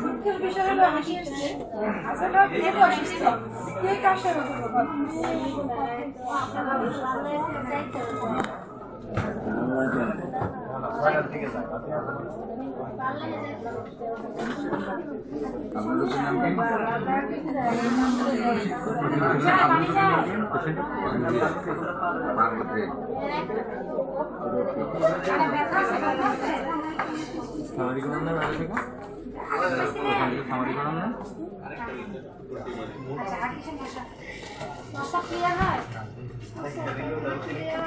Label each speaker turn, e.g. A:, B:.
A: দুঃখের বিষয় হলো হাসি আসছে আসলে কে অসুস্থ কে কার সেবা করব
B: সামারি করার না আগে থেকে সামারি
A: ক্লিয়ার হয়?